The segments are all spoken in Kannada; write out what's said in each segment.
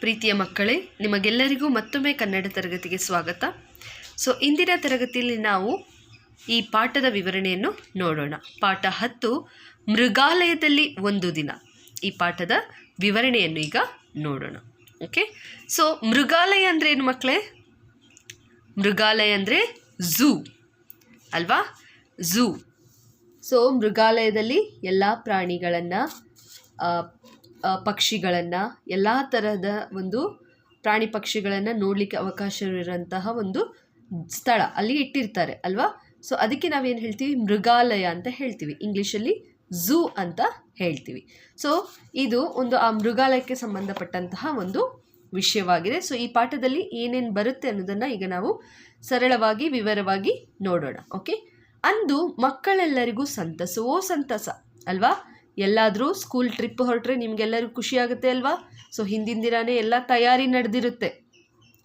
ಪ್ರೀತಿಯ ಮಕ್ಕಳೇ, ನಿಮಗೆಲ್ಲರಿಗೂ ಮತ್ತೊಮ್ಮೆ ಕನ್ನಡ ತರಗತಿಗೆ ಸ್ವಾಗತ. ಸೊ ಇಂದಿನ ತರಗತಿಯಲ್ಲಿ ನಾವು ಈ ಪಾಠದ ವಿವರಣೆಯನ್ನು ನೋಡೋಣ. ಪಾಠ ಹತ್ತು, ಮೃಗಾಲಯದಲ್ಲಿ ಒಂದು ದಿನ. ಈ ಪಾಠದ ವಿವರಣೆಯನ್ನು ಈಗ ನೋಡೋಣ. ಓಕೆ ಸೊ ಮೃಗಾಲಯ ಅಂದರೆ ಏನು ಮಕ್ಕಳೇ? ಮೃಗಾಲಯ ಅಂದರೆ ಝೂ. ಅಲ್ವಾ? ಝೂ. ಸೊ ಮೃಗಾಲಯದಲ್ಲಿ ಎಲ್ಲ ಪ್ರಾಣಿಗಳನ್ನು ಪಕ್ಷಿಗಳನ್ನು, ಎಲ್ಲ ತರಹದ ಒಂದು ಪ್ರಾಣಿ ಪಕ್ಷಿಗಳನ್ನು ನೋಡಲಿಕ್ಕೆ ಅವಕಾಶವಿರುವಂತಹ ಒಂದು ಸ್ಥಳ ಅಲ್ಲಿ ಇಟ್ಟಿರ್ತಾರೆ, ಅಲ್ವಾ? ಸೊ ಅದಕ್ಕೆ ನಾವೇನು ಹೇಳ್ತೀವಿ? ಮೃಗಾಲಯ ಅಂತ ಹೇಳ್ತೀವಿ. ಇಂಗ್ಲೀಷಲ್ಲಿ ಝೂ ಅಂತ ಹೇಳ್ತೀವಿ. ಸೊ ಇದು ಒಂದು ಆ ಮೃಗಾಲಯಕ್ಕೆ ಸಂಬಂಧಪಟ್ಟಂತಹ ಒಂದು ವಿಷಯವಾಗಿದೆ. ಸೊ ಈ ಪಾಠದಲ್ಲಿ ಏನೇನು ಬರುತ್ತೆ ಅನ್ನೋದನ್ನು ಈಗ ನಾವು ಸರಳವಾಗಿ, ವಿವರವಾಗಿ ನೋಡೋಣ. ಓಕೆ ಅಂದು ಮಕ್ಕಳೆಲ್ಲರಿಗೂ ಸಂತಸವೋ ಸಂತಸ, ಅಲ್ವಾ? ಎಲ್ಲಾದರೂ ಸ್ಕೂಲ್ ಟ್ರಿಪ್ ಹೊರಟ್ರೆ ನಿಮಗೆಲ್ಲರಿಗೂ ಖುಷಿಯಾಗುತ್ತೆ ಅಲ್ವಾ? ಸೊ ಹಿಂದಿನ ದಿನವೇ ಎಲ್ಲ ತಯಾರಿ ನಡೆದಿರುತ್ತೆ.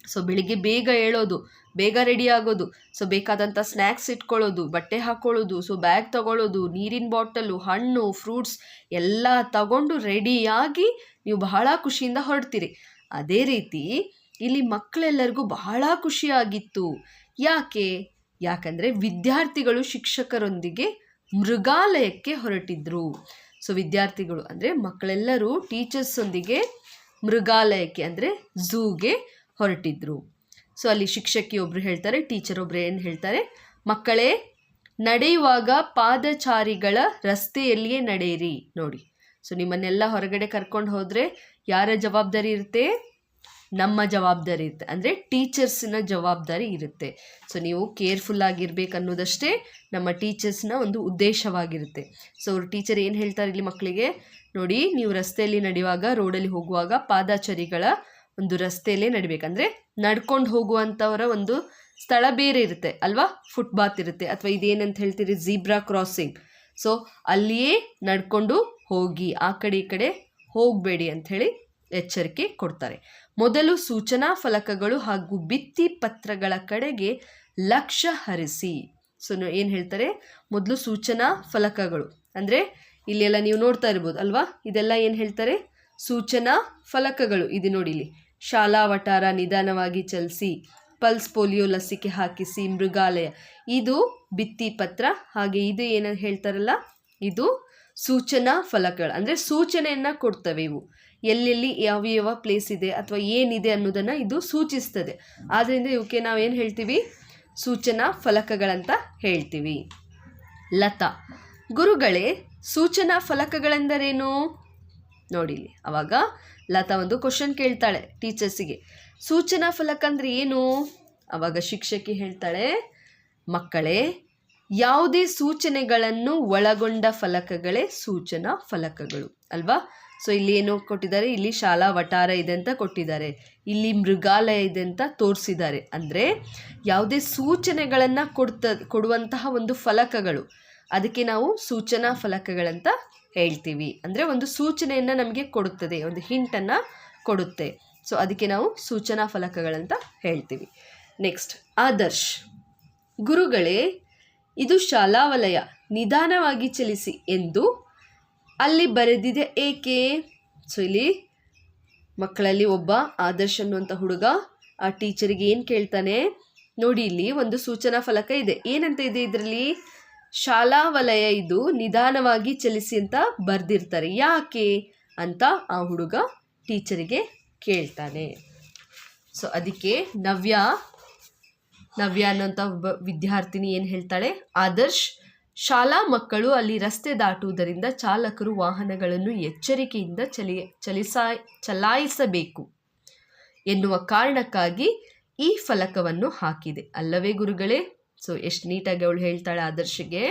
ಸೊ ಬೆಳಿಗ್ಗೆ ಬೇಗ ಹೇಳೋದು ಬೇಗ ರೆಡಿ ಆಗೋದು ಸೊ ಬೇಕಾದಂಥ ಸ್ನ್ಯಾಕ್ಸ್ ಇಟ್ಕೊಳ್ಳೋದು, ಬಟ್ಟೆ ಹಾಕ್ಕೊಳ್ಳೋದು ಸೊ ಬ್ಯಾಗ್ ತಗೊಳ್ಳೋದು, ನೀರಿನ ಬಾಟಲು, ಹಣ್ಣು ಫ್ರೂಟ್ಸ್ ಎಲ್ಲ ತಗೊಂಡು ರೆಡಿಯಾಗಿ ನೀವು ಬಹಳ ಖುಷಿಯಿಂದ ಹೊರಡ್ತೀರಿ. ಅದೇ ರೀತಿ ಇಲ್ಲಿ ಮಕ್ಕಳೆಲ್ಲರಿಗೂ ಬಹಳ ಖುಷಿಯಾಗಿತ್ತು ಯಾಕೆ? ಯಾಕಂದರೆ ವಿದ್ಯಾರ್ಥಿಗಳು ಶಿಕ್ಷಕರೊಂದಿಗೆ ಮೃಗಾಲಯಕ್ಕೆ ಹೊರಟಿದ್ರು. ಸೊ ವಿದ್ಯಾರ್ಥಿಗಳು ಅಂದರೆ ಮಕ್ಕಳೆಲ್ಲರೂ ಟೀಚರ್ಸೊಂದಿಗೆ ಮೃಗಾಲಯಕ್ಕೆ ಅಂದರೆ ಝೂಗೆ ಹೊರಟಿದ್ರು. ಸೊ ಅಲ್ಲಿ ಶಿಕ್ಷಕಿ ಒಬ್ರು ಹೇಳ್ತಾರೆ, ಟೀಚರ್ ಒಬ್ರು ಏನು ಹೇಳ್ತಾರೆ, ಮಕ್ಕಳೇ, ನಡೆಯುವಾಗ ಪಾದಚಾರಿಗಳ ರಸ್ತೆಯಲ್ಲಿಯೇ ನಡೆಯಿರಿ, ನೋಡಿ. ಸೊ ನಿಮ್ಮನ್ನೆಲ್ಲ ಹೊರಗಡೆ ಕರ್ಕೊಂಡು ಹೋದರೆ ಯಾರ ಜವಾಬ್ದಾರಿ ಇರುತ್ತೆ? ನಮ್ಮ ಜವಾಬ್ದಾರಿ ಇರುತ್ತೆ. ಅಂದರೆ ಟೀಚರ್ಸಿನ ಜವಾಬ್ದಾರಿ ಇರುತ್ತೆ. ಸೊ ನೀವು ಕೇರ್ಫುಲ್ ಆಗಿರ್ಬೇಕು ಅನ್ನೋದಷ್ಟೇ ನಮ್ಮ ಟೀಚರ್ಸ್ನ ಒಂದು ಉದ್ದೇಶವಾಗಿರುತ್ತೆ. ಸೊ ಅವ್ರ ಟೀಚರ್ ಏನು ಹೇಳ್ತಾರೆ ಇಲ್ಲಿ ಮಕ್ಕಳಿಗೆ? ನೋಡಿ, ನೀವು ರಸ್ತೆಯಲ್ಲಿ ನಡೆಯುವಾಗ, ರೋಡಲ್ಲಿ ಹೋಗುವಾಗ ಪಾದಾಚಾರಿಗಳ ಒಂದು ರಸ್ತೆಯಲ್ಲೇ ನಡಿಬೇಕಂದ್ರೆ ನಡ್ಕೊಂಡು ಹೋಗುವಂಥವರ ಒಂದು ಸ್ಥಳ ಬೇರೆ ಇರುತ್ತೆ, ಅಲ್ವಾ? ಫುಟ್ಪಾತ್ ಇರುತ್ತೆ. ಅಥವಾ ಇದೇನಂತ ಹೇಳ್ತೀರಿ? ಝೀಬ್ರಾ ಕ್ರಾಸಿಂಗ್ ಸೊ ಅಲ್ಲಿಯೇ ನಡ್ಕೊಂಡು ಹೋಗಿ, ಆ ಕಡೆ ಈ ಕಡೆ ಹೋಗಬೇಡಿ ಅಂಥೇಳಿ ಎಚ್ಚರಿಕೆ ಕೊಡ್ತಾರೆ. ಮೊದಲು ಸೂಚನಾ ಫಲಕಗಳು ಹಾಗೂ ಭಿತ್ತಿ ಪತ್ರಗಳ ಕಡೆಗೆ ಲಕ್ಷ್ಯ ಹರಿಸಿ. ಸೊ ಏನು ಹೇಳ್ತಾರೆ? ಮೊದಲು ಸೂಚನಾ ಫಲಕಗಳು. ಅಂದರೆ, ಇಲ್ಲೆಲ್ಲ ನೀವು ನೋಡ್ತಾ ಇರ್ಬೋದು ಅಲ್ವಾ? ಇದೆಲ್ಲ ಏನು ಹೇಳ್ತಾರೆ? ಸೂಚನಾ ಫಲಕಗಳು. ಇದು ನೋಡಿ ಇಲ್ಲಿ ಶಾಲಾ ವಟಾರ ನಿಧಾನವಾಗಿ ಚಲಿಸಿ, ಪಲ್ಸ್ ಪೋಲಿಯೋ ಲಸಿಕೆ ಹಾಕಿಸಿ, ಮೃಗಾಲಯ. ಇದು ಭಿತ್ತಿ ಪತ್ರ. ಹಾಗೆ ಇದು ಏನು ಹೇಳ್ತಾರಲ್ಲ? ಇದು ಸೂಚನಾ ಫಲಕಗಳು. ಅಂದರೆ ಸೂಚನೆಯನ್ನು ಕೊಡ್ತವೆ ಇವು. ಎಲ್ಲೆಲ್ಲಿ ಯಾವ ಯಾವ ಪ್ಲೇಸ್ ಇದೆ ಅಥವಾ ಏನಿದೆ ಅನ್ನೋದನ್ನು ಇದು ಸೂಚಿಸ್ತದೆ. ಆದ್ದರಿಂದ ಇವಕ್ಕೆ ನಾವೇನು ಹೇಳ್ತೀವಿ? ಸೂಚನಾ ಫಲಕಗಳಂತ ಹೇಳ್ತೀವಿ. ಲತಾ, ಗುರುಗಳೇ, ಸೂಚನಾ ಫಲಕಗಳೆಂದರೇನು? ನೋಡಿಲಿ ಅವಾಗ ಲತಾ ಒಂದು ಕ್ವಶನ್ ಕೇಳ್ತಾಳೆ ಟೀಚರ್ಸಿಗೆ ಸೂಚನಾ ಫಲಕ ಅಂದರೆ ಏನು? ಅವಾಗ ಶಿಕ್ಷಕಿ ಹೇಳ್ತಾಳೆ, ಮಕ್ಕಳೇ, ಯಾವುದೇ ಸೂಚನೆಗಳನ್ನು ಒಳಗೊಂಡ ಫಲಕಗಳೇ ಸೂಚನಾ ಫಲಕಗಳು, ಅಲ್ವಾ? ಸೊ ಇಲ್ಲಿ ಏನು ಕೊಟ್ಟಿದ್ದಾರೆ, ಇಲ್ಲಿ ಶಾಲಾ ವಟಾರ ಇದೆ ಅಂತ ಕೊಟ್ಟಿದ್ದಾರೆ. ಇಲ್ಲಿ ಮೃಗಾಲಯ ಇದೆ ಅಂತ ತೋರಿಸಿದ್ದಾರೆ. ಅಂದರೆ ಯಾವುದೇ ಸೂಚನೆಗಳನ್ನು ಕೊಡ್ತ, ಕೊಡುವಂತಹ ಒಂದು ಫಲಕಗಳು. ಅದಕ್ಕೆ ನಾವು ಸೂಚನಾ ಫಲಕಗಳಂತ ಹೇಳ್ತೀವಿ. ಅಂದರೆ ಒಂದು ಸೂಚನೆಯನ್ನು ನಮಗೆ ಕೊಡುತ್ತದೆ, ಒಂದು ಹಿಂಟನ್ನು ಕೊಡುತ್ತೆ. ಸೊ ಅದಕ್ಕೆ ನಾವು ಸೂಚನಾ ಫಲಕಗಳಂತ ಹೇಳ್ತೀವಿ. ನೆಕ್ಸ್ಟ್ ಆದರ್ಶ್. ಗುರುಗಳೇ, ಇದು ಶಾಲಾ ವಲಯ ನಿಧಾನವಾಗಿ ಚಲಿಸಿ ಎಂದು ಅಲ್ಲಿ ಬರೆದಿದೆ ಏಕೆ? ಸೊ, ಇಲ್ಲಿ ಮಕ್ಕಳಲ್ಲಿ ಒಬ್ಬ ಆದರ್ಶ್ ಅನ್ನುವಂಥ ಹುಡುಗ, ಆ ಟೀಚರಿಗೆ ಏನು ಕೇಳ್ತಾನೆ? ನೋಡಿ, ಇಲ್ಲಿ ಒಂದು ಸೂಚನಾ ಫಲಕ ಇದೆ. ಏನಂತ ಇದೆ ಇದರಲ್ಲಿ? ಶಾಲಾ ವಲಯ ಇದು ನಿಧಾನವಾಗಿ ಚಲಿಸಿ ಅಂತ ಬರೆದಿರ್ತಾರೆ. ಯಾಕೆ ಅಂತ ಆ ಹುಡುಗ ಟೀಚರಿಗೆ ಕೇಳ್ತಾನೆ. ಸೊ, ಅದಕ್ಕೆ ನವ್ಯ ನವ್ಯ ಅನ್ನೋಂಥ ಒಬ್ಬ ವಿದ್ಯಾರ್ಥಿನಿ ಏನು ಹೇಳ್ತಾಳೆ? ಆದರ್ಶ್ ಶಾಲಾ ಮಕ್ಕಳು ಅಲ್ಲಿ ರಸ್ತೆ ದಾಟುವುದರಿಂದ ಚಾಲಕರು ವಾಹನಗಳನ್ನು ಎಚ್ಚರಿಕೆಯಿಂದ ಚಲಿ, ಚಲಿಸ, ಚಲಾಯಿಸಬೇಕು ಎನ್ನುವ ಕಾರಣಕ್ಕಾಗಿ ಈ ಫಲಕವನ್ನು ಹಾಕಿದೆ. ಅಲ್ಲವೇ ಗುರುಗಳೇ? ಸೊ ಎಷ್ಟು ನೀಟಾಗಿ ಅವಳು ಹೇಳ್ತಾಳೆ ಆದರ್ಶಿಗೆ.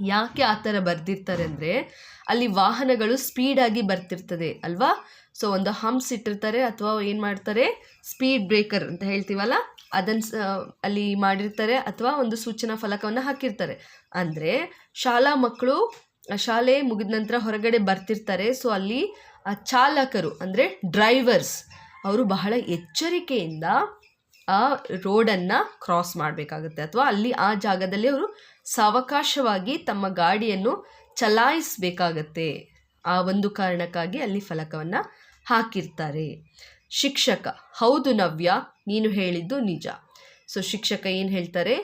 ಯಾಕೆ ಆ ಥರ ಬರ್ದಿರ್ತಾರೆ ಅಂದರೆ ಅಲ್ಲಿ ವಾಹನಗಳು ಸ್ಪೀಡಾಗಿ ಬರ್ತಿರ್ತದೆ ಅಲ್ವಾ? ಸೊ ಒಂದು ಹಂಪ್ಸ್ ಇಟ್ಟಿರ್ತಾರೆ ಅಥವಾ ಏನು ಮಾಡ್ತಾರೆ? ಸ್ಪೀಡ್ ಬ್ರೇಕರ್ ಅಂತ ಹೇಳ್ತೀವಲ್ಲ? ಅದನ್ನು ಅಲ್ಲಿ ಮಾಡಿರ್ತಾರೆ ಅಥವಾ ಒಂದು ಸೂಚನಾ ಫಲಕವನ್ನು ಹಾಕಿರ್ತಾರೆ. ಅಂದರೆ ಶಾಲಾ ಮಕ್ಕಳು ಶಾಲೆ ಮುಗಿದ ನಂತರ ಹೊರಗಡೆ ಬರ್ತಿರ್ತಾರೆ. ಸೊ ಅಲ್ಲಿ, ಆ, ಚಾಲಕರು, ಅಂದರೆ ಡ್ರೈವರ್ಸ್ ಅವರು ಬಹಳ ಎಚ್ಚರಿಕೆಯಿಂದ, ಆ ರೋಡನ್ನು ಕ್ರಾಸ್ ಮಾಡಬೇಕಾಗುತ್ತೆ. ಅಥವಾ ಅಲ್ಲಿ ಆ ಜಾಗದಲ್ಲಿ ಅವರು ಸಾವಕಾಶವಾಗಿ ತಮ್ಮ ಗಾಡಿಯನ್ನು ಚಲಾಯಿಸಬೇಕಾಗತ್ತೆ. ಆ ಒಂದು ಕಾರಣಕ್ಕಾಗಿ ಅಲ್ಲಿ ಫಲಕವನ್ನು ಹಾಕಿರ್ತಾರೆ. ಶಿಕ್ಷಕ, ಹೌದು ನವ್ಯ, ನೀನು ಹೇಳಿದ್ದು ನಿಜ. ಸೊ ಶಿಕ್ಷಕ ಏನು ಹೇಳ್ತಾರೆ?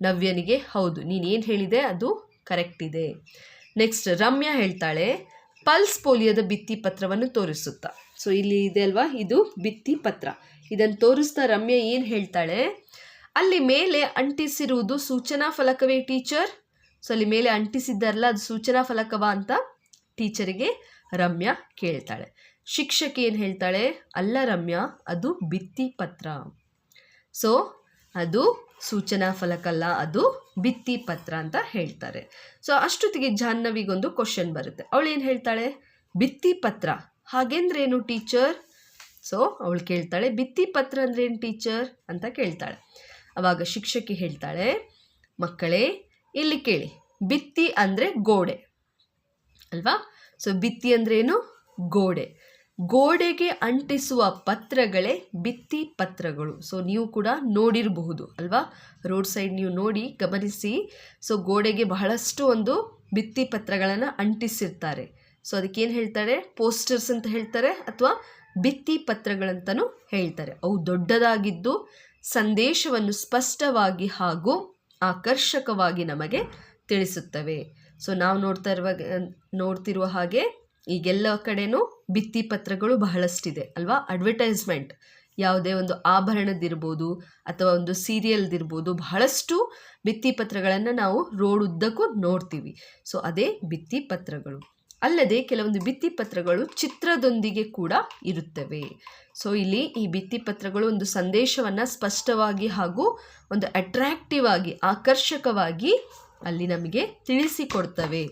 ನವ್ಯನಿಗೆ ಹೌದು, ನೀನು ಏನು ಹೇಳಿದೆ ಅದು ಕರೆಕ್ಟ್ ಇದೆ. ನೆಕ್ಸ್ಟ್ ರಮ್ಯಾ ಹೇಳ್ತಾಳೆ ಪಲ್ಸ್ ಪೋಲಿಯೋದ ಭಿತ್ತಿ ಪತ್ರವನ್ನು ತೋರಿಸುತ್ತಾ. ಸೊ ಇಲ್ಲಿ ಇದೆ ಅಲ್ವಾ? ಇದು ಭಿತ್ತಿ ಪತ್ರ. ಇದನ್ನು ತೋರಿಸ್ತಾ ರಮ್ಯಾ ಏನು ಹೇಳ್ತಾಳೆ? ಅಲ್ಲಿ ಮೇಲೆ ಅಂಟಿಸಿರುವುದು ಸೂಚನಾ ಫಲಕವೇ ಟೀಚರ್? ಸೊ ಅಲ್ಲಿ ಮೇಲೆ ಅಂಟಿಸಿದ್ದಾರಲ್ಲ, ಅದು ಸೂಚನಾ ಫಲಕವಾ ಅಂತ ಟೀಚರಿಗೆ ರಮ್ಯಾ ಕೇಳ್ತಾಳೆ. ಶಿಕ್ಷಕಿ ಏನು ಹೇಳ್ತಾಳೆ? ಅಲ್ಲ ರಮ್ಯಾ, ಅದು ಭಿತ್ತಿ ಪತ್ರ. ಸೊ ಅದು ಸೂಚನಾ ಫಲಕಲ್ಲ, ಅದು ಭಿತ್ತಿ ಪತ್ರ ಅಂತ ಹೇಳ್ತಾರೆ. ಸೊ ಅಷ್ಟೊತ್ತಿಗೆ ಜಾಹ್ನವಿಗೊಂದು ಕ್ವಶನ್ ಬರುತ್ತೆ. ಅವಳು ಏನು ಹೇಳ್ತಾಳೆ? ಭಿತ್ತಿ ಪತ್ರ. ಹಾಗೆಂದ್ರೇನು ಟೀಚರ್? ಸೊ ಅವಳು ಕೇಳ್ತಾಳೆ ಭಿತ್ತಿ ಪತ್ರ ಅಂದ್ರೆ ಏನು ಟೀಚರ್ ಅಂತ ಕೇಳ್ತಾಳೆ. ಅವಾಗ ಶಿಕ್ಷಕಿ ಹೇಳ್ತಾಳೆ, ಮಕ್ಕಳೇ, ಇಲ್ಲಿ ಕೇಳಿ. ಭಿತ್ತಿ ಅಂದರೆ ಗೋಡೆ. ಅಲ್ವಾ? ಸೊ ಭಿತ್ತಿ ಅಂದ್ರೇನು? ಗೋಡೆ. ಗೋಡೆಗೆ ಅಂಟಿಸುವ ಪತ್ರಗಳೇ ಬಿತ್ತಿ ಪತ್ರಗಳು. ಸೊ ನೀವು ಕೂಡ ನೋಡಿರಬಹುದು, ಅಲ್ವಾ? ರೋಡ್ ಸೈಡ್ ನೀವು ನೋಡಿ ಗಮನಿಸಿ. ಸೊ ಗೋಡೆಗೆ ಬಹಳಷ್ಟು ಒಂದು ಬಿತ್ತಿ ಪತ್ರಗಳನ್ನು ಅಂಟಿಸಿರ್ತಾರೆ. ಸೊ ಅದಕ್ಕೇನು ಹೇಳ್ತಾರೆ? ಪೋಸ್ಟರ್ಸ್ ಅಂತ ಹೇಳ್ತಾರೆ ಅಥವಾ ಬಿತ್ತಿ ಪತ್ರಗಳಂತಲೂ ಹೇಳ್ತಾರೆ. ಅವು ದೊಡ್ಡದಾಗಿದ್ದು ಸಂದೇಶವನ್ನು ಸ್ಪಷ್ಟವಾಗಿ ಹಾಗೂ ಆಕರ್ಷಕವಾಗಿ ನಮಗೆ ತಿಳಿಸುತ್ತವೆ. ಸೊ ನಾವು ನೋಡ್ತಾ ಇರುವಾಗ, ನೋಡ್ತಿರುವ ಹಾಗೆ ಈಗೆಲ್ಲ ಕಡೆನೂ ಭಿತ್ತಿ ಪತ್ರಗಳು ಬಹಳಷ್ಟಿದೆ, ಅಲ್ವಾ? ಅಡ್ವರ್ಟೈಸ್ಮೆಂಟ್ ಯಾವುದೇ ಒಂದು ಆಭರಣದಿರ್ಬೋದು ಅಥವಾ ಒಂದು ಸೀರಿಯಲ್ದಿರ್ಬೋದು ಬಹಳಷ್ಟು ಭಿತ್ತಿ ಪತ್ರಗಳನ್ನು ನಾವು ರೋಡ್ ಉದ್ದಕ್ಕೂ ನೋಡ್ತೀವಿ. ಸೊ ಅದೇ ಭಿತ್ತಿ ಪತ್ರಗಳು. ಅಲ್ಲದೆ ಕೆಲವೊಂದು ಭಿತ್ತಿ ಪತ್ರಗಳು ಚಿತ್ರದೊಂದಿಗೆ ಕೂಡ ಇರುತ್ತವೆ. ಸೊ ಇಲ್ಲಿ ಈ ಭಿತ್ತಿ ಪತ್ರಗಳು ಒಂದು ಸಂದೇಶವನ್ನು ಸ್ಪಷ್ಟವಾಗಿ ಹಾಗೂ ಒಂದು ಅಟ್ರಾಕ್ಟಿವ್ ಆಗಿ, ಆಕರ್ಷಕವಾಗಿ ಅಲ್ಲಿ ನಮಗೆ ತಿಳಿಸಿಕೊಡ್ತವೆ.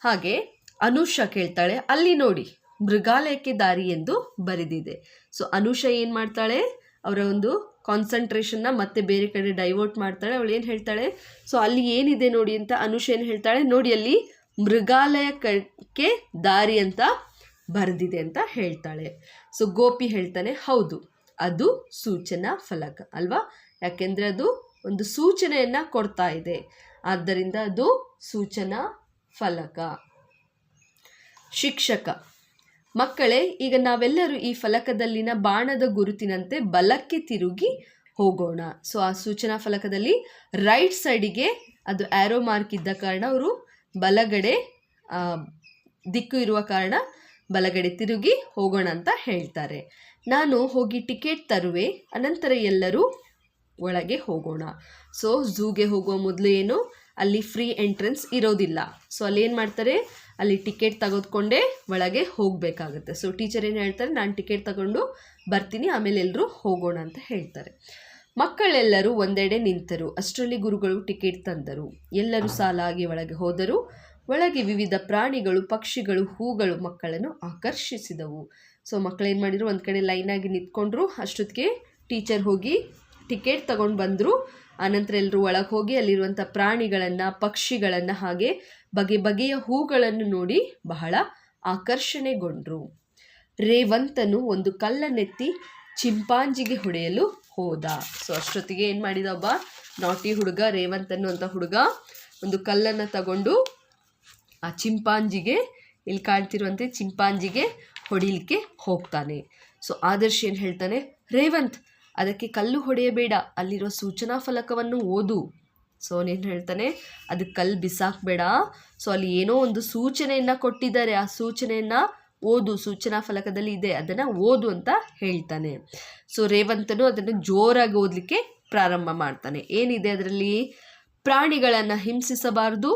ಹಾಗೆ ಅನುಷಾ ಕೇಳ್ತಾಳೆ, ಅಲ್ಲಿ ನೋಡಿ, ಮೃಗಾಲಯಕ್ಕೆ ದಾರಿ ಎಂದು ಬರೆದಿದೆ. ಸೊ ಅನುಷಾ ಏನು ಮಾಡ್ತಾಳೆ? ಅವರ ಒಂದು ಕಾನ್ಸಂಟ್ರೇಷನ್ನ ಮತ್ತೆ ಬೇರೆ ಕಡೆ ಡೈವರ್ಟ್ ಮಾಡ್ತಾಳೆ. ಅವಳು ಏನು ಹೇಳ್ತಾಳೆ? ಸೊ ಅಲ್ಲಿ ಏನಿದೆ ನೋಡಿ ಅಂತ ಅನುಷ ಏನು ಹೇಳ್ತಾಳೆ? ನೋಡಿ, ಅಲ್ಲಿ ಮೃಗಾಲಯಕ್ಕೆ ದಾರಿ ಅಂತ ಬರೆದಿದೆ ಅಂತ ಹೇಳ್ತಾಳೆ. ಸೊ ಗೋಪಿ ಹೇಳ್ತಾನೆ, ಹೌದು, ಅದು ಸೂಚನಾ ಫಲಕ ಅಲ್ವಾ? ಯಾಕೆಂದರೆ ಅದು ಒಂದು ಸೂಚನೆಯನ್ನು ಕೊಡ್ತಾ ಇದೆ. ಆದ್ದರಿಂದ ಅದು ಸೂಚನಾ ಫಲಕ. ಶಿಕ್ಷಕ. ಮಕ್ಕಳೇ, ಈಗ ನಾವೆಲ್ಲರೂ ಈ ಫಲಕದಲ್ಲಿನ ಬಾಣದ ಗುರುತಿನಂತೆ ಬಲಕ್ಕೆ ತಿರುಗಿ ಹೋಗೋಣ. ಸೊ, ಆ ಸೂಚನಾ ಫಲಕದಲ್ಲಿ ರೈಟ್ ಸೈಡಿಗೆ ಅದು ಆ್ಯರೋ ಮಾರ್ಕ್ ಇದ್ದ ಕಾರಣ ಅವರು ಬಲಗಡೆ ದಿಕ್ಕು ಇರುವ ಕಾರಣ ಬಲಗಡೆ ತಿರುಗಿ ಹೋಗೋಣ ಅಂತ ಹೇಳ್ತಾರೆ. ನಾನು ಹೋಗಿ ಟಿಕೆಟ್ ತರುವೆ, ಅನಂತರ ಎಲ್ಲರೂ ಒಳಗೆ ಹೋಗೋಣ. ಸೊ, ಝೂಗೆ ಹೋಗುವ ಮೊದಲು ಏನು, ಅಲ್ಲಿ ಫ್ರೀ ಎಂಟ್ರೆನ್ಸ್ ಇರೋದಿಲ್ಲ. ಸೊ ಅಲ್ಲಿ ಏನು ಮಾಡ್ತಾರೆ? ಅಲ್ಲಿ ಟಿಕೆಟ್ ತೆಗೆದುಕೊಂಡೇ ಒಳಗೆ ಹೋಗಬೇಕಾಗುತ್ತೆ. ಸೊ ಟೀಚರ್ ಏನು ಹೇಳ್ತಾರೆ? ನಾನು ಟಿಕೆಟ್ ತಗೊಂಡು ಬರ್ತೀನಿ ಆಮೇಲೆ ಎಲ್ಲರೂ ಹೋಗೋಣ ಅಂತ ಹೇಳ್ತಾರೆ. ಮಕ್ಕಳೆಲ್ಲರೂ ಒಂದೆಡೆ ನಿಂತರು. ಅಷ್ಟರಲ್ಲಿ ಗುರುಗಳು ಟಿಕೆಟ್ ತಂದರು. ಎಲ್ಲರೂ ಸಾಲಾಗಿ ಒಳಗೆ ಹೋದರು. ಒಳಗೆ ವಿವಿಧ ಪ್ರಾಣಿಗಳು ಪಕ್ಷಿಗಳು ಹೂಗಳು ಮಕ್ಕಳನ್ನು ಆಕರ್ಷಿಸಿದವು. ಸೊ ಮಕ್ಕಳೇನು ಮಾಡಿದ್ರು? ಒಂದು ಕಡೆ ಲೈನಾಗಿ ನಿಂತ್ಕೊಂಡ್ರು. ಅಷ್ಟೊತ್ತಿಗೆ ಟೀಚರ್ ಹೋಗಿ ಟಿಕೆಟ್ ತಗೊಂಡು ಬಂದರು. ಆನಂತರ ಎಲ್ಲರೂ ಒಳಗೆ ಹೋಗಿ ಅಲ್ಲಿರುವಂಥ ಪ್ರಾಣಿಗಳನ್ನು ಪಕ್ಷಿಗಳನ್ನು ಹಾಗೆ ಬಗೆ ಬಗೆಯ ಹೂಗಳನ್ನು ನೋಡಿ ಬಹಳ ಆಕರ್ಷಣೆಗೊಂಡ್ರು. ರೇವಂತನು ಒಂದು ಕಲ್ಲನ್ನೆತ್ತಿ ಚಿಂಪಾಂಜಿಗೆ ಹೊಡೆಯಲು ಹೋದ. ಸೊ ಅಷ್ಟೊತ್ತಿಗೆ ಏನು ಮಾಡಿದ ಒಬ್ಬ ನಾಟಿ ಹುಡುಗ ರೇವಂತ್ ಅನ್ನುವಂಥ ಹುಡುಗ, ಒಂದು ಕಲ್ಲನ್ನು ತಗೊಂಡು ಆ ಚಿಂಪಾಂಜಿಗೆ, ಇಲ್ಲಿ ಕಾಣ್ತಿರುವಂತೆ ಚಿಂಪಾಂಜಿಗೆ ಹೊಡಿಲಿಕ್ಕೆ ಹೋಗ್ತಾನೆ. ಸೊ ಆದರ್ಶ್ ಏನು ಹೇಳ್ತಾನೆ, ರೇವಂತ್, ಅದಕ್ಕೆ ಕಲ್ಲು ಹೊಡೆಯಬೇಡ, ಅಲ್ಲಿರೋ ಸೂಚನಾ ಫಲಕವನ್ನು ಓದು. ಸೊ ಅವನೇನು ಹೇಳ್ತಾನೆ ಅದಕ್ಕೆ ಕಲ್ಲು ಬಿಸಾಕಬೇಡ. ಸೊ ಅಲ್ಲಿ ಏನೋ ಒಂದು ಸೂಚನೆಯನ್ನು ಕೊಟ್ಟಿದ್ದಾರೆ. ಆ ಸೂಚನೆಯನ್ನು ಓದು, ಸೂಚನಾ ಫಲಕದಲ್ಲಿ ಇದೆ, ಅದನ್ನು ಓದು ಅಂತ ಹೇಳ್ತಾನೆ. ಸೊ ರೇವಂತನು ಅದನ್ನು ಜೋರಾಗಿ ಓದಲಿಕ್ಕೆ ಪ್ರಾರಂಭ ಮಾಡ್ತಾನೆ. ಏನಿದೆ ಅದರಲ್ಲಿ? ಪ್ರಾಣಿಗಳನ್ನು ಹಿಂಸಿಸಬಾರ್ದು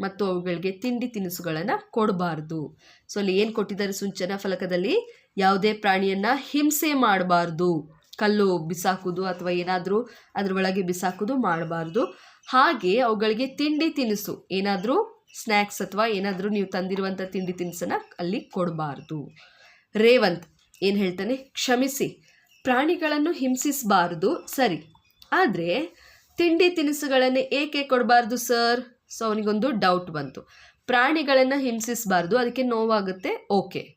ಮತ್ತು ಅವುಗಳಿಗೆ ತಿಂಡಿ ತಿನಿಸುಗಳನ್ನು ಕೊಡಬಾರ್ದು. ಸೊ ಅಲ್ಲಿ ಏನು ಕೊಟ್ಟಿದ್ದಾರೆ ಸೂಚನಾ ಫಲಕದಲ್ಲಿ? ಯಾವುದೇ ಪ್ರಾಣಿಯನ್ನು ಹಿಂಸೆ ಮಾಡಬಾರ್ದು. ಕಲ್ಲು ಬಿಸಾಕುದು ಅಥವಾ ಏನಾದರೂ ಅದರೊಳಗೆ ಒಳಗೆ ಮಾಡಬಾರ್ದು. ಹಾಗೆ ಅವುಗಳಿಗೆ ತಿಂಡಿ ತಿನಿಸು. ಏನಾದರೂ ಸ್ನ್ಯಾಕ್ಸ್ ಅಥವಾ ಏನಾದರೂ ನೀವು ತಂದಿರುವಂಥ ತಿಂಡಿ ತಿನಿಸನ್ನು ಅಲ್ಲಿ ಕೊಡಬಾರ್ದು. ರೇವಂತ್ ಏನು ಹೇಳ್ತಾನೆ? ಕ್ಷಮಿಸಿ. ಪ್ರಾಣಿಗಳನ್ನು ಹಿಂಸಿಸಬಾರ್ದು. ಸರಿ. ಆದರೆ ತಿಂಡಿ ತಿನಿಸುಗಳನ್ನು ಏಕೆ ಕೊಡಬಾರ್ದು, ಸರ್? ಸೊ, ಅವನಿಗೊಂದು ಡೌಟ್ ಬಂತು. ಪ್ರಾಣಿಗಳನ್ನು ಹಿಂಸಿಸಬಾರ್ದು. ಅದಕ್ಕೆ ನೋವಾಗುತ್ತೆ. ಓಕೆ.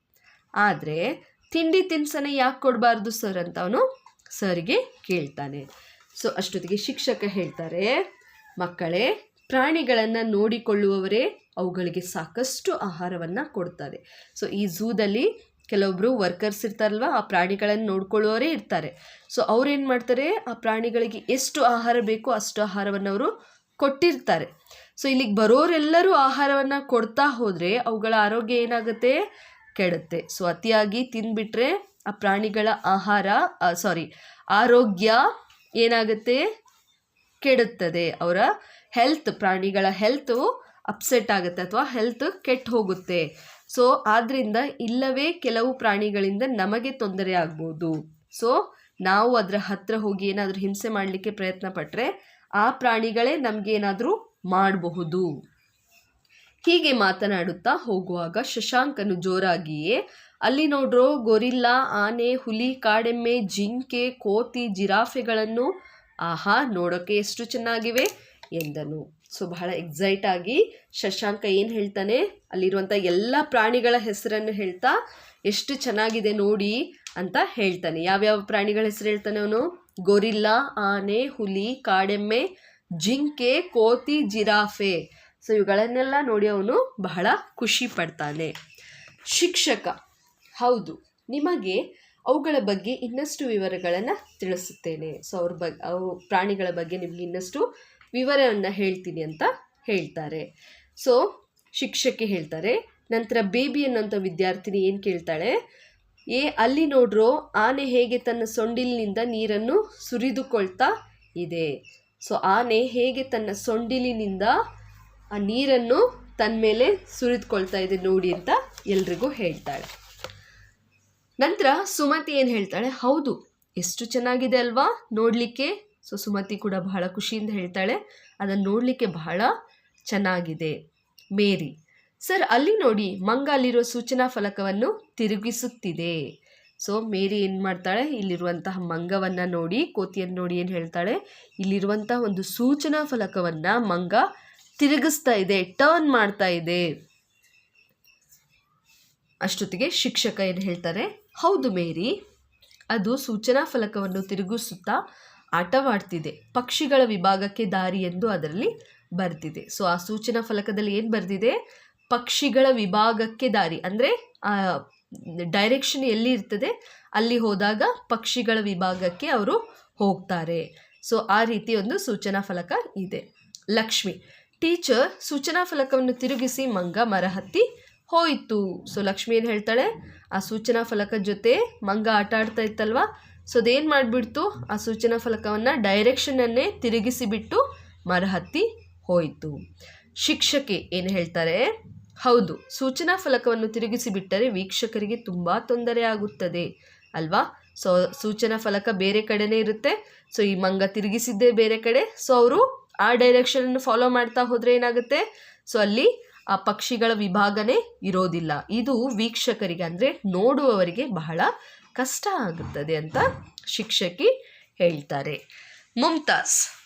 ಆದರೆ ತಿಂಡಿ ತಿನಿಸನ್ನು ಯಾಕೆ ಕೊಡಬಾರ್ದು, ಸರ್ ಅಂತ ಅವನು ಸರ್ಗೆ ಕೇಳ್ತಾನೆ. ಸೊ, ಅಷ್ಟೊತ್ತಿಗೆ ಶಿಕ್ಷಕ ಹೇಳ್ತಾರೆ ಮಕ್ಕಳೇ, ಪ್ರಾಣಿಗಳನ್ನು ನೋಡಿಕೊಳ್ಳುವವರೇ ಅವುಗಳಿಗೆ ಸಾಕಷ್ಟು ಆಹಾರವನ್ನು ಕೊಡ್ತಾರೆ. ಸೊ ಈ ಝೂದಲ್ಲಿ ಕೆಲವೊಬ್ಬರು ವರ್ಕರ್ಸ್ ಇರ್ತಾರಲ್ವ, ಆ ಪ್ರಾಣಿಗಳನ್ನು ನೋಡ್ಕೊಳ್ಳೋರೇ ಇರ್ತಾರೆ. ಸೊ ಅವ್ರೇನು ಮಾಡ್ತಾರೆ, ಆ ಪ್ರಾಣಿಗಳಿಗೆ ಎಷ್ಟು ಆಹಾರ ಬೇಕೋ ಅಷ್ಟು ಆಹಾರವನ್ನು ಅವರು ಕೊಟ್ಟಿರ್ತಾರೆ. ಸೊ ಇಲ್ಲಿಗೆ ಬರೋರೆಲ್ಲರೂ ಆಹಾರವನ್ನು ಕೊಡ್ತಾ ಹೋದರೆ ಅವುಗಳ ಆರೋಗ್ಯ ಏನಾಗುತ್ತೆ? ಕೆಡುತ್ತೆ. ಸೊ ಅತಿಯಾಗಿ ತಿಂದ್ಬಿಟ್ರೆ ಆ ಪ್ರಾಣಿಗಳ ಆಹಾರ ಸಾರಿ ಆರೋಗ್ಯ ಏನಾಗುತ್ತೆ? ಕೆಡುತ್ತದೆ. ಅವರ ಹೆಲ್ತ್ ಪ್ರಾಣಿಗಳ ಹೆಲ್ತು ಅಪ್ಸೆಟ್ ಆಗುತ್ತೆ ಅಥವಾ ಹೆಲ್ತ್ ಕೆಟ್ಟು ಹೋಗುತ್ತೆ. ಸೊ ಆದ್ದರಿಂದ ಇಲ್ಲವೇ ಕೆಲವು ಪ್ರಾಣಿಗಳಿಂದ ನಮಗೆ ತೊಂದರೆ ಆಗ್ಬೋದು. ಸೊ ನಾವು ಅದರ ಹತ್ತಿರ ಹೋಗಿ ಏನಾದರೂ ಹಿಂಸೆ ಮಾಡಲಿಕ್ಕೆ ಪ್ರಯತ್ನ ಪಟ್ಟರೆ ಆ ಪ್ರಾಣಿಗಳೇ ನಮಗೇನಾದರೂ ಮಾಡಬಹುದು. ಹೀಗೆ ಮಾತನಾಡುತ್ತಾ ಹೋಗುವಾಗ ಶಶಾಂಕನು ಜೋರಾಗಿಯೇ, ಅಲ್ಲಿ ನೋಡ್ರೋ ಗೊರಿಲ್ಲಾ, ಆನೆ, ಹುಲಿ, ಕಾಡೆಮ್ಮೆ, ಜಿಂಕೆ, ಕೋತಿ, ಜಿರಾಫೆಗಳನ್ನು ಆಹಾ, ನೋಡೋಕೆ ಎಷ್ಟು ಚೆನ್ನಾಗಿವೆ ಎಂದನು. ಸೊ, ಬಹಳ ಎಕ್ಸೈಟ್ ಆಗಿ ಶಶಾಂಕ ಏನು ಹೇಳ್ತಾನೆ? ಅಲ್ಲಿರುವಂಥ ಎಲ್ಲ ಪ್ರಾಣಿಗಳ ಹೆಸರನ್ನು ಹೇಳ್ತಾ ಎಷ್ಟು ಚೆನ್ನಾಗಿದೆ ನೋಡಿ ಅಂತ ಹೇಳ್ತಾನೆ. ಯಾವ್ಯಾವ ಪ್ರಾಣಿಗಳ ಹೆಸರು ಹೇಳ್ತಾನೆ ಅವನು? ಗೊರಿಲ್ಲಾ, ಆನೆ, ಹುಲಿ, ಕಾಡೆಮ್ಮೆ, ಜಿಂಕೆ, ಕೋತಿ, ಜಿರಾಫೆ. ಸೊ, ಇವುಗಳನ್ನೆಲ್ಲ ನೋಡಿ ಅವನು ಬಹಳ ಖುಷಿ ಪಡ್ತಾನೆ. ಶಿಕ್ಷಕ. ಹೌದು, ನಿಮಗೆ ಅವುಗಳ ಬಗ್ಗೆ ಇನ್ನಷ್ಟು ವಿವರಗಳನ್ನು ತಿಳಿಸುತ್ತೇನೆ. ಸೊ ಅವ್ರ ಬಗ್ಗೆ ಅವು ಪ್ರಾಣಿಗಳ ಬಗ್ಗೆ ನಿಮಗೆ ಇನ್ನಷ್ಟು ವಿವರವನ್ನು ಹೇಳ್ತೀನಿ ಅಂತ ಹೇಳ್ತಾರೆ. ಸೊ ಶಿಕ್ಷಕಿ ಹೇಳ್ತಾರೆ, ನಂತರ ಬೇಬಿ ಅನ್ನೋಂಥ ವಿದ್ಯಾರ್ಥಿನಿ ಏನು ಕೇಳ್ತಾಳೆ? ಏ, ಅಲ್ಲಿ ನೋಡ್ರೋ, ಆನೆ ಹೇಗೆ ತನ್ನ ಸೊಂಡಿಲಿನಿಂದ ನೀರನ್ನು ಸುರಿದುಕೊಳ್ತಾ ಇದೆ. ಸೊ, ಆನೆ ಹೇಗೆ ತನ್ನ ಸೊಂಡಿಲಿನಿಂದ ಆ ನೀರನ್ನು ತನ್ನ ಮೇಲೆ ಸುರಿದುಕೊಳ್ತಾ ಇದೆ ನೋಡಿ ಅಂತ ಎಲ್ರಿಗೂ ಹೇಳ್ತಾಳೆ. ನಂತರ ಸುಮತಿ ಏನು ಹೇಳ್ತಾಳೆ? ಹೌದು, ಎಷ್ಟು ಚೆನ್ನಾಗಿದೆ ಅಲ್ವಾ ನೋಡಲಿಕ್ಕೆ? ಸೊ ಸುಮತಿ ಕೂಡ ಬಹಳ ಖುಷಿಯಿಂದ ಹೇಳ್ತಾಳೆ ಅದನ್ನು ನೋಡಲಿಕ್ಕೆ ಬಹಳ ಚೆನ್ನಾಗಿದೆ. ಮೇರಿ, ಸರ್ ಅಲ್ಲಿ ನೋಡಿ ಮಂಗ ಅಲ್ಲಿರೋ ಸೂಚನಾ ಫಲಕವನ್ನು ತಿರುಗಿಸುತ್ತಿದೆ. ಸೊ ಮೇರಿ ಏನು ಮಾಡ್ತಾಳೆ? ಇಲ್ಲಿರುವಂತಹ ಮಂಗವನ್ನು ನೋಡಿ, ಕೋತಿಯನ್ನು ನೋಡಿ ಏನು ಹೇಳ್ತಾಳೆ? ಇಲ್ಲಿರುವಂತಹ ಒಂದು ಸೂಚನಾ ಫಲಕವನ್ನು ಮಂಗ ತಿರುಗಿಸ್ತಾ ಇದೆ ಟರ್ನ್ ಮಾಡ್ತಾ ಇದೆ. ಅಷ್ಟೊತ್ತಿಗೆ ಶಿಕ್ಷಕ ಏನು ಹೇಳ್ತಾರೆ? ಹೌದು ಮೇರಿ, ಅದು ಸೂಚನಾ ಫಲಕವನ್ನು ತಿರುಗಿಸುತ್ತಾ ಆಟವಾಡ್ತಿದೆ. ಪಕ್ಷಿಗಳ ವಿಭಾಗಕ್ಕೆ ದಾರಿ ಎಂದು ಅದರಲ್ಲಿ ಬರೆದಿದೆ. ಸೊ ಆ ಸೂಚನಾ ಫಲಕದಲ್ಲಿ ಏನು ಬರೆದಿದೆ? ಪಕ್ಷಿಗಳ ವಿಭಾಗಕ್ಕೆ ದಾರಿ. ಅಂದರೆ ಡೈರೆಕ್ಷನ್ ಎಲ್ಲಿ ಇರ್ತದೆ? ಅಲ್ಲಿ ಹೋದಾಗ ಪಕ್ಷಿಗಳ ವಿಭಾಗಕ್ಕೆ ಅವರು ಹೋಗ್ತಾರೆ. ಸೊ ಆ ರೀತಿ ಒಂದು ಸೂಚನಾ ಫಲಕ ಇದೆ. ಲಕ್ಷ್ಮಿ, ಟೀಚರ್, ಸೂಚನಾ ಫಲಕವನ್ನು ತಿರುಗಿಸಿ ಮಂಗ ಮರ ಹತ್ತಿ ಹೋಯಿತು. ಸೊ, ಲಕ್ಷ್ಮಿ ಏನು ಹೇಳ್ತಾಳೆ? ಆ ಸೂಚನಾ ಫಲಕದ ಜೊತೆ ಮಂಗ ಆಟ ಆಡ್ತಾ ಇತ್ತಲ್ವಾ? ಸೊ, ಅದೇನು ಮಾಡಿಬಿಡ್ತು? ಆ ಸೂಚನಾ ಫಲಕವನ್ನು ಡೈರೆಕ್ಷನನ್ನೇ ತಿರುಗಿಸಿಬಿಟ್ಟು ಮರ ಹತ್ತಿ ಹೋಯಿತು. ಶಿಕ್ಷಕಿ ಏನು ಹೇಳ್ತಾರೆ? ಹೌದು, ಸೂಚನಾ ಫಲಕವನ್ನು ತಿರುಗಿಸಿ ಬಿಟ್ಟರೆ ವೀಕ್ಷಕರಿಗೆ ತುಂಬ ತೊಂದರೆ ಆಗುತ್ತದೆ, ಅಲ್ವಾ? ಸೊ, ಸೂಚನಾ ಫಲಕ ಬೇರೆ ಕಡೆನೇ ಇರುತ್ತೆ. ಸೊ, ಈ ಮಂಗ ತಿರುಗಿಸಿದ್ದೇ ಬೇರೆ ಕಡೆ. ಸೊ, ಅವರು ಆ ಡೈರೆಕ್ಷನನ್ನು ಫಾಲೋ ಮಾಡ್ತಾ ಹೋದರೆ ಏನಾಗುತ್ತೆ? ಸೊ, ಅಲ್ಲಿ ಪಕ್ಷಿಗಳ ವಿಭಾಗನೇ ಇರೋದಿಲ್ಲ. ಇದು ವೀಕ್ಷಕರಿಗೆ ಅಂದರೆ ನೋಡುವವರಿಗೆ ಬಹಳ ಕಷ್ಟ ಆಗುತ್ತದೆ ಅಂತ ಶಿಕ್ಷಕಿ ಹೇಳ್ತಾರೆ. ಮುಮ್ತಾಜ್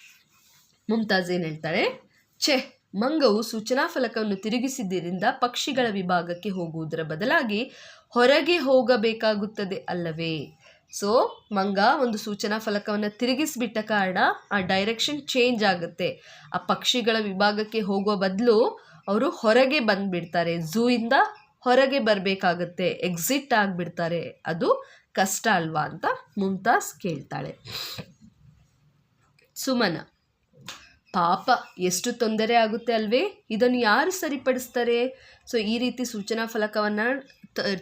ಮುಮ್ತಾಜ್ ಏನು ಹೇಳ್ತಾರೆ ಛೆ, ಮಂಗವು ಸೂಚನಾ ಫಲಕವನ್ನು ತಿರುಗಿಸಿದ್ದರಿಂದ ಪಕ್ಷಿಗಳ ವಿಭಾಗಕ್ಕೆ ಹೋಗುವುದರ ಬದಲಾಗಿ ಹೊರಗೆ ಹೋಗಬೇಕಾಗುತ್ತದೆ ಅಲ್ಲವೇ? ಸೊ, ಮಂಗ ಒಂದು ಸೂಚನಾ ಫಲಕವನ್ನು ತಿರುಗಿಸಿಬಿಟ್ಟ ಕಾರಣ ಆ ಡೈರೆಕ್ಷನ್ ಚೇಂಜ್ ಆಗುತ್ತೆ. ಆ ಪಕ್ಷಿಗಳ ವಿಭಾಗಕ್ಕೆ ಹೋಗುವ ಬದಲು ಅವರು ಹೊರಗೆ ಬಂದುಬಿಡ್ತಾರೆ. ಝೂಯಿಂದ ಹೊರಗೆ ಬರಬೇಕಾಗತ್ತೆ. ಎಕ್ಸಿಟ್ ಆಗಿಬಿಡ್ತಾರೆ. ಅದು ಕಷ್ಟ ಅಲ್ವಾ ಅಂತ ಮುಮ್ತಾಜ್ ಕೇಳ್ತಾಳೆ. ಸುಮನ, ಪಾಪ ಎಷ್ಟು ತೊಂದರೆ ಆಗುತ್ತೆ ಅಲ್ವೇ? ಇದನ್ನು ಯಾರು ಸರಿಪಡಿಸ್ತಾರೆ? ಸೊ, ಈ ರೀತಿ ಸೂಚನಾ ಫಲಕವನ್ನು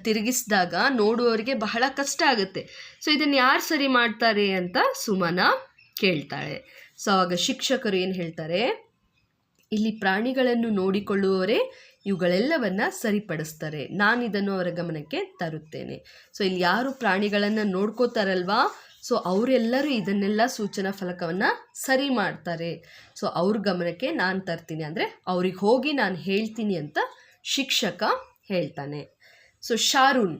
ತಿರುಗಿಸಿದಾಗ ನೋಡುವವರಿಗೆ ಬಹಳ ಕಷ್ಟ ಆಗುತ್ತೆ. ಸೊ, ಇದನ್ನು ಯಾರು ಸರಿ ಮಾಡ್ತಾರೆ ಅಂತ ಸುಮನ ಕೇಳ್ತಾಳೆ. ಸೊ ಆಗ ಶಿಕ್ಷಕರು ಏನು ಹೇಳ್ತಾರೆ? ಇಲ್ಲಿ ಪ್ರಾಣಿಗಳನ್ನು ನೋಡಿಕೊಳ್ಳುವವರೇ ಇವುಗಳೆಲ್ಲವನ್ನ ಸರಿಪಡಿಸ್ತಾರೆ. ನಾನು ಇದನ್ನು ಅವರ ಗಮನಕ್ಕೆ ತರುತ್ತೇನೆ. ಸೊ ಇಲ್ಲಿ ಯಾರು ಪ್ರಾಣಿಗಳನ್ನು ನೋಡ್ಕೋತಾರಲ್ವಾ? ಸೊ ಅವರೆಲ್ಲರೂ ಇದನ್ನೆಲ್ಲ ಸೂಚನಾ ಫಲಕವನ್ನು ಸರಿ ಮಾಡ್ತಾರೆ. ಸೊ ಅವ್ರ ಗಮನಕ್ಕೆ ನಾನು ತರ್ತೀನಿ ಅಂದರೆ ಅವ್ರಿಗೆ ಹೋಗಿ ನಾನು ಹೇಳ್ತೀನಿ ಅಂತ ಶಿಕ್ಷಕ ಹೇಳ್ತಾನೆ. ಸೊ ಶಾರೂನ್.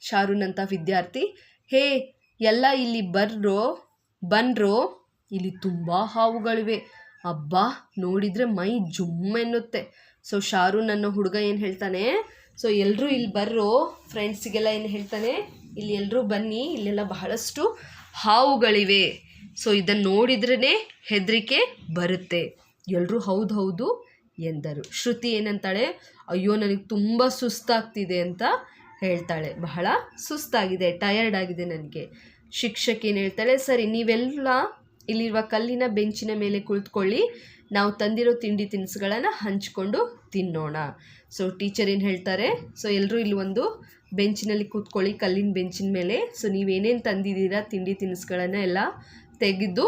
ಶಾರೂನ್ ಅಂತ ವಿದ್ಯಾರ್ಥಿ. ಹೇ, ಎಲ್ಲ ಇಲ್ಲಿ ಬರ್ರೋ, ಬನ್ರೋ, ಇಲ್ಲಿ ತುಂಬ ಹಾವುಗಳಿವೆ. ಅಬ್ಬಾ, ನೋಡಿದರೆ ಮೈ ಜುಮ್ ಎನ್ನುತ್ತೆ ಸೊ ಶಾರು ನನ್ನ ಹುಡುಗ ಏನು ಹೇಳ್ತಾನೆ? ಸೊ ಎಲ್ಲರೂ ಇಲ್ಲಿ ಬರ್ರೋ ಫ್ರೆಂಡ್ಸಿಗೆಲ್ಲ ಏನು ಹೇಳ್ತಾನೆ? ಇಲ್ಲಿ ಎಲ್ಲರೂ ಬನ್ನಿ, ಇಲ್ಲೆಲ್ಲ ಬಹಳಷ್ಟು ಹಾವುಗಳಿವೆ. ಸೊ ಇದನ್ನು ನೋಡಿದ್ರೇ ಹೆದರಿಕೆ ಬರುತ್ತೆ. ಎಲ್ಲರೂ ಹೌದು ಹೌದು ಎಂದರು. ಶ್ರುತಿ ಏನಂತಾಳೆ? ಅಯ್ಯೋ, ನನಗೆ ತುಂಬ ಸುಸ್ತಾಗ್ತಿದೆ ಅಂತ ಹೇಳ್ತಾಳೆ. ಬಹಳ ಸುಸ್ತಾಗಿದೆ ಟಯರ್ಡ್ ಆಗಿದೆ ನನಗೆ. ಶಿಕ್ಷಕಿ ಏನು ಹೇಳ್ತಾಳೆ? ಸರಿ, ನೀವೆಲ್ಲ ಇಲ್ಲಿರುವ ಕಲ್ಲಿನ ಬೆಂಚಿನ ಮೇಲೆ ಕುಳಿತುಕೊಳ್ಳಿ. ನಾವು ತಂದಿರೋ ತಿಂಡಿ ತಿನಿಸುಗಳನ್ನು ಹಂಚಿಕೊಂಡು ತಿನ್ನೋಣ. ಸೊ ಟೀಚರ್ ಏನು ಹೇಳ್ತಾರೆ? ಸೊ ಎಲ್ಲರೂ ಇಲ್ಲಿ ಒಂದು ಬೆಂಚಿನಲ್ಲಿ ಕೂತ್ಕೊಳ್ಳಿ, ಕಲ್ಲಿನ ಬೆಂಚಿನ ಮೇಲೆ. ಸೊ ನೀವೇನೇನು ತಂದಿದ್ದೀರಾ ತಿಂಡಿ ತಿನಿಸುಗಳನ್ನು ಎಲ್ಲ ತೆಗೆದು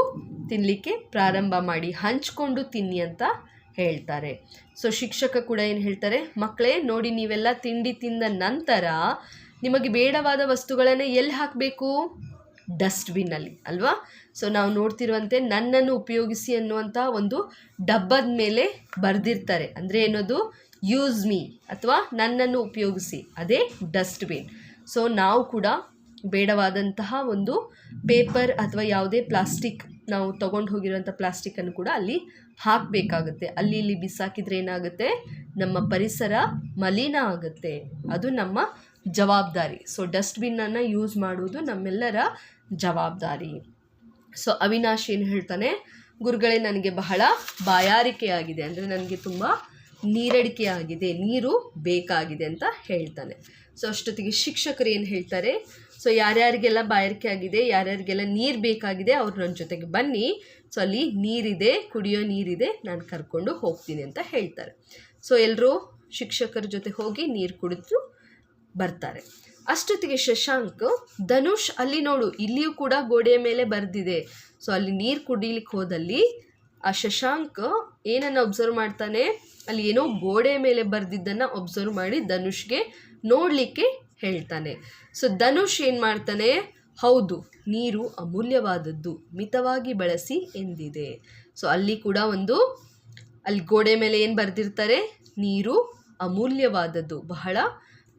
ತಿನ್ನಲಿಕ್ಕೆ ಪ್ರಾರಂಭ ಮಾಡಿ. ಹಂಚ್ಕೊಂಡು ತಿನ್ನಿ ಅಂತ ಹೇಳ್ತಾರೆ. ಸೊ ಶಿಕ್ಷಕ ಕೂಡ ಏನು ಹೇಳ್ತಾರೆ? ಮಕ್ಕಳೇ ನೋಡಿ ನೀವೆಲ್ಲ ತಿಂಡಿ ತಿಂದ ನಂತರ ನಿಮಗೆ ಬೇಡವಾದ ವಸ್ತುಗಳನ್ನು ಎಲ್ಲಿ ಹಾಕಬೇಕು? ಡಸ್ಟ್ಬಿನ್ನಲ್ಲಿ ಅಲ್ವಾ? ಸೊ ನಾವು ನೋಡ್ತಿರುವಂತೆ ನನ್ನನ್ನು ಉಪಯೋಗಿಸಿ ಅನ್ನುವಂಥ ಒಂದು ಡಬ್ಬದ ಮೇಲೆ ಬರೆದಿರ್ತಾರೆ. ಅಂದರೆ ಏನದು? ಯೂಸ್ ಮೀ ಅಥವಾ ನನ್ನನ್ನು ಉಪಯೋಗಿಸಿ. ಅದೇ ಡಸ್ಟ್ಬಿನ್. ಸೊ ನಾವು ಕೂಡ ಬೇಡವಾದಂತಹ ಒಂದು ಪೇಪರ್ ಅಥವಾ ಯಾವುದೇ ಪ್ಲಾಸ್ಟಿಕ್, ನಾವು ತೊಗೊಂಡು ಹೋಗಿರುವಂಥ ಪ್ಲಾಸ್ಟಿಕ್ಕನ್ನು ಕೂಡ ಅಲ್ಲಿ ಹಾಕಬೇಕಾಗುತ್ತೆ. ಅಲ್ಲಿ ಇಲ್ಲಿ ಬಿಸಾಕಿದ್ರೆ ಏನಾಗುತ್ತೆ? ನಮ್ಮ ಪರಿಸರ ಮಲಿನ ಆಗುತ್ತೆ. ಅದು ನಮ್ಮ ಜವಾಬ್ದಾರಿ. ಸೊ ಡಸ್ಟ್ಬಿನ್ನನ್ನು ಯೂಸ್ ಮಾಡುವುದು ನಮ್ಮೆಲ್ಲರ ಜವಾಬ್ದಾರಿ. ಸೊ ಅವಿನಾಶ್ ಏನು ಹೇಳ್ತಾನೆ? ಗುರುಗಳೇ, ನನಗೆ ಬಹಳ ಬಾಯಾರಿಕೆಯಾಗಿದೆ. ಅಂದರೆ ನನಗೆ ತುಂಬ ನೀರಡಿಕೆ ಆಗಿದೆ ನೀರು ಬೇಕಾಗಿದೆ ಅಂತ ಹೇಳ್ತಾನೆ. ಸೊ ಅಷ್ಟೊತ್ತಿಗೆ ಶಿಕ್ಷಕರು ಏನು ಹೇಳ್ತಾರೆ? ಸೊ ಯಾರ್ಯಾರಿಗೆಲ್ಲ ಬಾಯಾರಿಕೆ ಆಗಿದೆ ಯಾರ್ಯಾರಿಗೆಲ್ಲ ನೀರು ಬೇಕಾಗಿದೆ, ಅವ್ರು ನನ್ನ ಜೊತೆಗೆ ಬನ್ನಿ. ಸೊ ಅಲ್ಲಿ ನೀರಿದೆ, ಕುಡಿಯೋ ನೀರಿದೆ, ನಾನು ಕರ್ಕೊಂಡು ಹೋಗ್ತೀನಿ ಅಂತ ಹೇಳ್ತಾರೆ. ಸೊ ಎಲ್ಲರೂ ಶಿಕ್ಷಕರ ಜೊತೆ ಹೋಗಿ ನೀರು ಕುಡಿದು ಬರ್ತಾರೆ. ಅಷ್ಟೊತ್ತಿಗೆ ಶಶಾಂಕ್, ಧನುಷ್ ಅಲ್ಲಿ ನೋಡು, ಇಲ್ಲಿಯೂ ಕೂಡ ಗೋಡೆಯ ಮೇಲೆ ಬರೆದಿದೆ. ಸೊ ಅಲ್ಲಿ ನೀರು ಕುಡಿಲಿಕ್ಕೆ ಹೋದಲ್ಲಿ ಆ ಶಶಾಂಕ್ ಏನನ್ನು ಒಬ್ಸರ್ವ್ ಮಾಡ್ತಾನೆ? ಅಲ್ಲಿ ಏನೋ ಗೋಡೆ ಮೇಲೆ ಬರೆದಿದ್ದನ್ನು ಒಬ್ಸರ್ವ್ ಮಾಡಿ ಧನುಷ್ಗೆ ನೋಡಲಿಕ್ಕೆ ಹೇಳ್ತಾನೆ. ಸೊ ಧನುಷ್ ಏನು ಮಾಡ್ತಾನೆ? ಹೌದು, ನೀರು ಅಮೂಲ್ಯವಾದದ್ದು, ಮಿತವಾಗಿ ಬಳಸಿ ಎಂದಿದೆ. ಸೊ ಅಲ್ಲಿ ಕೂಡ ಒಂದು, ಅಲ್ಲಿ ಗೋಡೆ ಮೇಲೆ ಏನು ಬರೆದಿರ್ತಾರೆ? ನೀರು ಅಮೂಲ್ಯವಾದದ್ದು, ಬಹಳ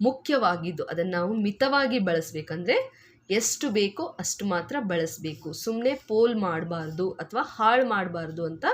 ಮುಖ್ಯವಾಗಿದ್ದು ಅದನ್ನು ನಾವು ಮಿತವಾಗಿ ಬಳಸಬೇಕಂದ್ರೆ ಎಷ್ಟು ಬೇಕೋ ಅಷ್ಟು ಮಾತ್ರ ಬಳಸಬೇಕು. ಸುಮ್ಮನೆ ಪೋಲ್ ಮಾಡಬಾರ್ದು ಅಥವಾ ಹಾಳು ಮಾಡಬಾರ್ದು ಅಂತ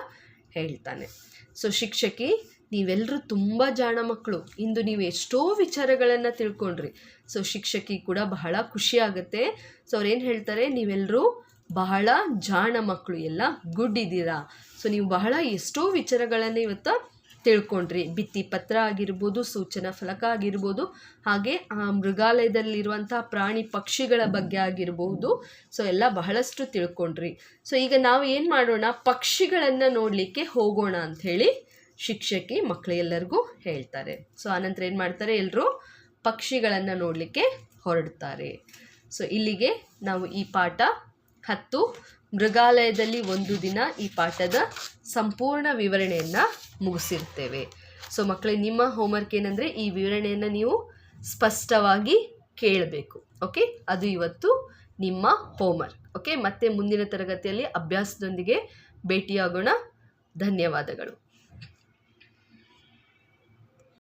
ಹೇಳ್ತಾನೆ. ಸೊ ಶಿಕ್ಷಕಿ ನೀವೆಲ್ಲರೂ ತುಂಬ ಜಾಣ ಮಕ್ಕಳು. ಇಂದು ನೀವು ಎಷ್ಟೋ ವಿಚಾರಗಳನ್ನು ತಿಳ್ಕೊಂಡ್ರಿ. ಸೊ ಶಿಕ್ಷಕಿ ಕೂಡ ಬಹಳ ಖುಷಿ ಆಗುತ್ತೆ. ಸೊ ಅವ್ರೇನು ಹೇಳ್ತಾರೆ? ನೀವೆಲ್ಲರೂ ಬಹಳ ಜಾಣ ಮಕ್ಕಳು. ಎಲ್ಲ ಗುಡ್ ಇದ್ದೀರಾ? ಸೊ ನೀವು ಬಹಳ ಎಷ್ಟೋ ವಿಚಾರಗಳನ್ನು ಇವತ್ತು ತಿಳ್ಕೊಂಡ್ರಿ. ಬಿತ್ತಿ ಪತ್ರ ಆಗಿರ್ಬೋದು, ಸೂಚನಾ ಫಲಕ ಆಗಿರ್ಬೋದು, ಹಾಗೆ ಆ ಮೃಗಾಲಯದಲ್ಲಿರುವಂಥ ಪ್ರಾಣಿ ಪಕ್ಷಿಗಳ ಬಗ್ಗೆ ಆಗಿರ್ಬೋದು. ಸೊ ಎಲ್ಲ ಬಹಳಷ್ಟು ತಿಳ್ಕೊಂಡ್ರಿ. ಸೊ ಈಗ ನಾವು ಏನು ಮಾಡೋಣ? ಪಕ್ಷಿಗಳನ್ನು ನೋಡಲಿಕ್ಕೆ ಹೋಗೋಣ ಅಂಥೇಳಿ ಶಿಕ್ಷಕಿ ಮಕ್ಕಳೆಲ್ಲರಿಗೂ ಹೇಳ್ತಾರೆ. ಸೊ ಆನಂತರ ಏನು ಮಾಡ್ತಾರೆ? ಎಲ್ಲರೂ ಪಕ್ಷಿಗಳನ್ನು ನೋಡಲಿಕ್ಕೆ ಹೊರಡ್ತಾರೆ. ಸೊ ಇಲ್ಲಿಗೆ ನಾವು ಈ ಪಾಠ ಹತ್ತು ಮೃಗಾಲಯದಲ್ಲಿ ಒಂದು ದಿನ ಈ ಪಾಠದ ಸಂಪೂರ್ಣ ವಿವರಣೆಯನ್ನು ಮುಗಿಸಿರ್ತೇವೆ. ಸೊ ಮಕ್ಕಳೇ, ನಿಮ್ಮ ಹೋಮ್ವರ್ಕ್ ಏನಂದರೆ ಈ ವಿವರಣೆಯನ್ನು ನೀವು ಸ್ಪಷ್ಟವಾಗಿ ಕೇಳಬೇಕು. ಓಕೆ ಅದು ಇವತ್ತು ನಿಮ್ಮ ಹೋಮ್ವರ್ಕ್ ಓಕೆ ಮತ್ತೆ ಮುಂದಿನ ತರಗತಿಯಲ್ಲಿ ಅಭ್ಯಾಸದೊಂದಿಗೆ ಭೇಟಿಯಾಗೋಣ. ಧನ್ಯವಾದಗಳು.